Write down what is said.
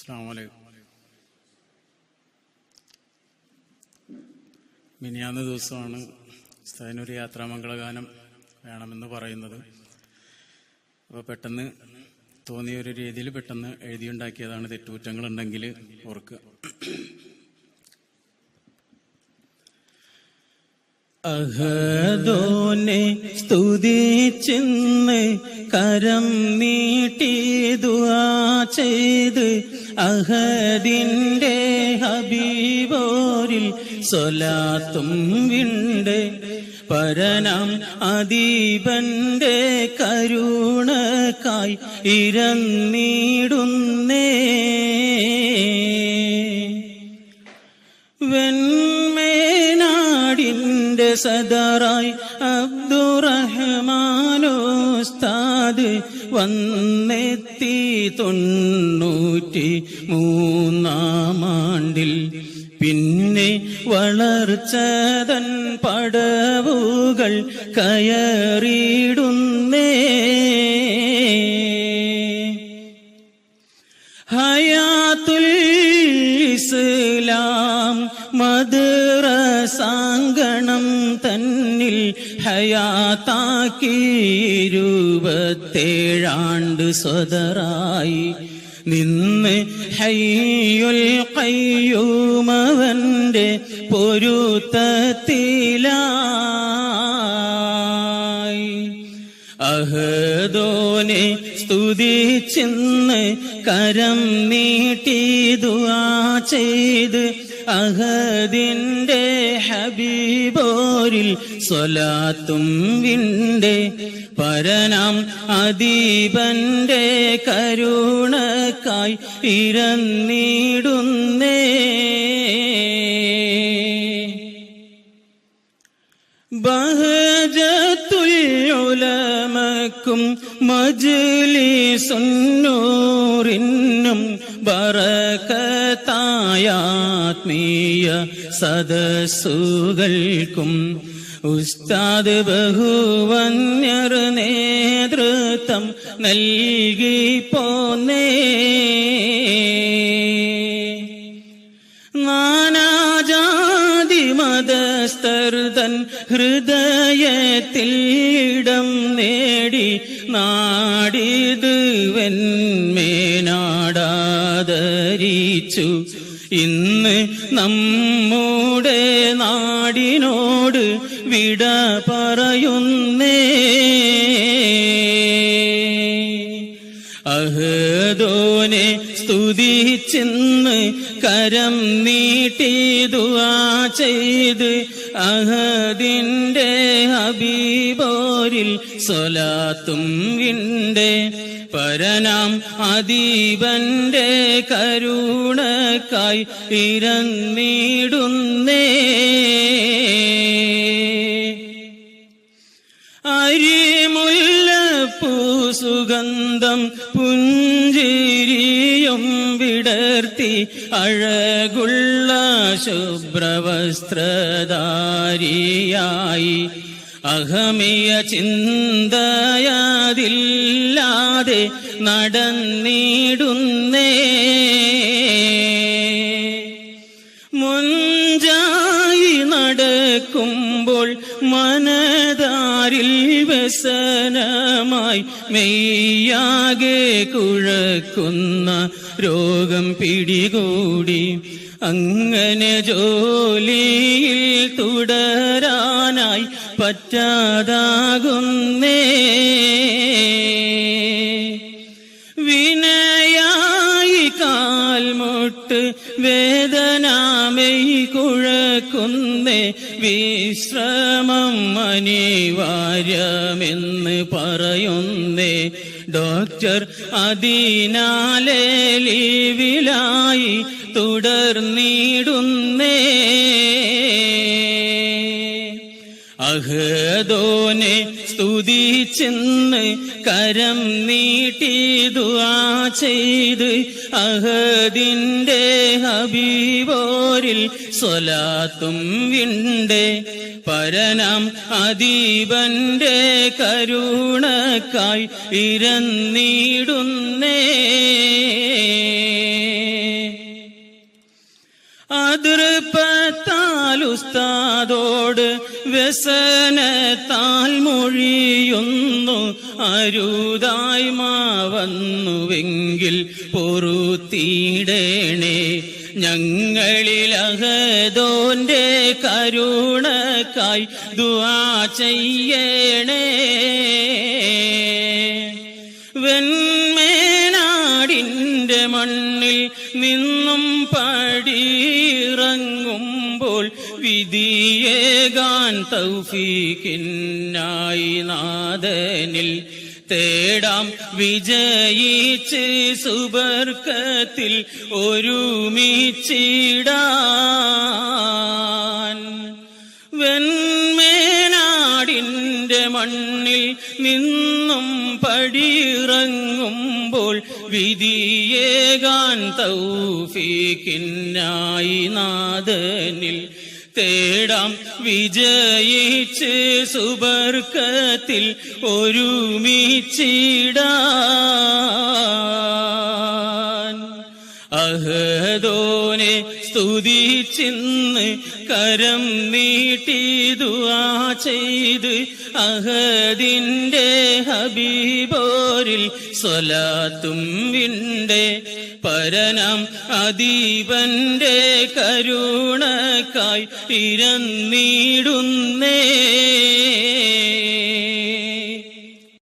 അസ്സാം മിനിയാന്ന് ദിവസമാണ് ഉസ്താദിനൊരു യാത്രാമംഗളഗാനം വേണമെന്ന് പറയുന്നത്. അപ്പോൾ പെട്ടെന്ന് തോന്നിയ ഒരു രീതിയിൽ പെട്ടെന്ന് എഴുതിയുണ്ടാക്കിയതാണ് തെറ്റുകുറ്റങ്ങളുണ്ടെങ്കിൽ ഓർക്കുക. അഹദോനെ സ്തുതിച്ചിന്ന് കരം നീട്ടി ദുആ ചെയ്ത് അഹദിന്റെ ഹബീബോരിൽ സ്വലാത്തും വിണ്ട്. പരനം അദീപന്റെ കരുണക്കായി ഇരന്നീടുന്നേ. വെൺമേനാടിന്റെ സദറായി അബ്ദുറഹ്മാനോസ്താദ് വന്നെത്തി തൊണ്ണൂറ്റി മൂന്നാം ആണ്ടിൽ പിന്നെ വളർച്ചതൻ പടവുകൾ കയറിയിടുന്നേ. ഹയാത്തുൽ ഇസ്ലാം മദ്രസാങ്കണം തന്നിൽ ഹയാത്താക്കി ഇരുപത്തേഴാണ്ട് സ്വതറായി. നിന്ന് ഹയ്യുൽ കയ്യൂമവന്റെ പൊരുത്തത്തിലായി. അഹദോനെ സ്തുതിച്ചിന്ന് കരം നീട്ടി ദുആ ചെയ്ത് അഹദിന്റെ ഹബീബോരിൽ സ്വലാത്തും വിന്റെ പരനാം അദീപന്റെ കരുണക്കായി ഇരന്നിടുന്നേ. ബഹജത്തുലമക്കും മജ്ലിസുന്നൂറിനും ബറക്കത്തായാത്മീയ സദസ്സുകൾക്കും ഉസ്താദ് ബഹുവന്യർ നേതൃത്വം നൽകി പോന്നേ. നാനാജാതി ഹൃദയത്തിൽ ഇടം നേടി നാടിത് വെന്മേനാടാദരിച്ചു. ഇന്ന് നമ്മുടെ നാടിനോട് വിട പറയുന്നേ. അഹദോനെ സ്തുതിച്ചിന്ന് കരം നീട്ടി ചെയ്ത് ചെയ്ത് അഹദിന്റെ ഹബീബോരിൽ സ്വലാത്തും വിണ്ട്. പരനാം അദീപന്റെ കരുണക്കായി ഇരന്നിടുന്നേ. അരിമുല്ലപ്പൂ സുഗന്ധം പുഞ്ചിരിയും വിടർത്തി അഴകുള്ള ശുഭ്രവസ്ത്രധാരിയായി അഹമിയ ചിന്തയാതില്ലാതെ നടന്നിടുന്നേ. മുഞ്ചായി നടക്കുമ്പോൾ മനതാരിൽ വ്യസനമായി മെയ്യാകെ കുഴക്കുന്ന രോഗം പിടികൂടി അങ്ങനെ ജോലിയിൽ തുടരാനായി പറ്റാതാകുന്നേ അനിവാര്യമെന്ന് പറയുന്നേ. ഡോക്ടർ അതിനാലെ ലീവിലായി തുടർന്നിടുന്നേ. മഹദോനെ സ്തുതിച്ചെന്ന് കരം നീട്ടി ദുആ ചെയ്ത് അഹദിന്റെ ഹബീബോരിൽ സ്വലാത്തും വിണ്ടേ പരനാം അദീപന്റെ കരുണക്കായി ഇരന്നീടുന്നേ. അതിർപ്പത്താലുസ്താദോട് വ്യസനത്താൽ മൊഴിയുന്നു അരുതായ്മ വന്നുവെങ്കിൽ പൊറുത്തിടേണേ ഞങ്ങളിലഹദോന്റെ കരുണക്കായി ദുവാ ചെയ്യണേ. വെൺമേനാടിന്റെ മണ്ണിൽ നിന്നും വിധിയേകാൻ തൗഫീക്കിന്നായി നാദനിൽ തേടാം. വിജയിച്ച് സുബർക്കത്തിൽ ഒരുമിച്ചിടാൻ. വെൺമേനാടിന്റെ മണ്ണിൽ നിന്നും പടിയിറങ്ങുമ്പോൾ വിധിയേകാൻ തൗഫീക്കിന്നായി നാദനിൽ തേടാം. വിജയിച്ച് സുബർക്കത്തിൽ ഒരുമിച്ചിടാൻ. അഹദോനെ സ്തുതിച്ചിന്ന് കരം നീട്ടി ദുആ ചെയ്ത് അഹദിന്റെ ഹബീബോരിൽ സ്വലാത്തും വിണ്ടേ പരനം അദീപന്റെ കരുണക്കായി ഇരന്നിടുന്നേ.